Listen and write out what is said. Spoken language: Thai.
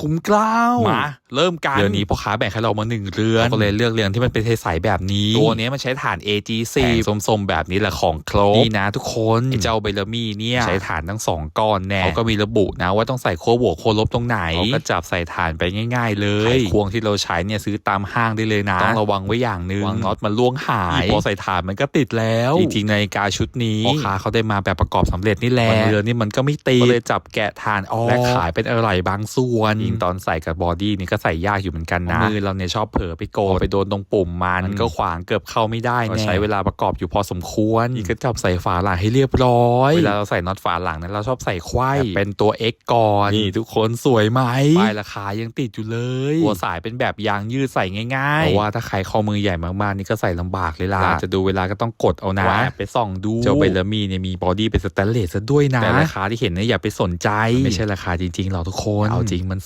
คุ้มกล้าวมาเริ่มกันเรือนนี้พ่อค้าแบ่งให้เรามาหนึ่งเรือนเราก็เลยเลือกเรือนที่มันเป็นใสๆแบบนี้ ตัวเนี้ยมันใช้ฐาน AG4 ส้มๆ แบบนี้แหละของโครบนี่นะทุกคนไอ้เจ้าเบลมี่เนี่ย ใช้ฐานทั้งสองก้อนแน่เขาก็มีระบุนะว่าต้องใส่ขั้วบวกขั้วลบตรงไหนเขาก็จับใส่ฐานไปง่าย ๆ เลยไขควงที่เราใช้เนี่ยซื้อตามห้างได้เลยนะต้องระวังไว้อย่างหนึ่งวางน็อตมันล่วงหายพอใส่ฐานมันก็ติดแล้วจริงๆนาฬิกาชุดนี้พ่อค้าเขาได้มาแบบประกอบสำเร็จนี่แหละเรือนนี่มันก็ไม่ตีก็เลยจับแกะฐานออกและขายเป็นอะไรบางส่วนยิงตอนใส่กับบอดี้นี่ก็ใส่ยากอยู่เหมือนกันนะมือเราเนี่ยชอบเผลอไปโกนไปโดนตรงปุ่มมันมันก็ขวางเกือบเข้าไม่ได้แน่ใช้เวลาประกอบอยู่พอสมควรนี่ก็จับใส่ฝาหลังให้เรียบร้อยเวลาเราใส่น็อตฝาหลังนั้นเราชอบใส่ไขว้เป็นตัว X ก่อนนี่ทุกคนสวยไหมป้ายราคายังติดอยู่เลยหัวสายเป็นแบบยางยืดใส่ง่ายๆเพราะว่าถ้าใครข้อมือใหญ่มากๆนี่ก็ใส่ลำบากเลยล่ะจะดูเวลาก็ต้องกดเอานะไปส่องดูเจ้าเบลมีเนี่ยมีบอดี้เป็นสแตนเลสซะด้วยนะแต่ราคาที่เห็นเนี่ยอย่าไปสนใจไม่ใช่ราคาจริงๆหรอกทุกคนเอาจริงมัน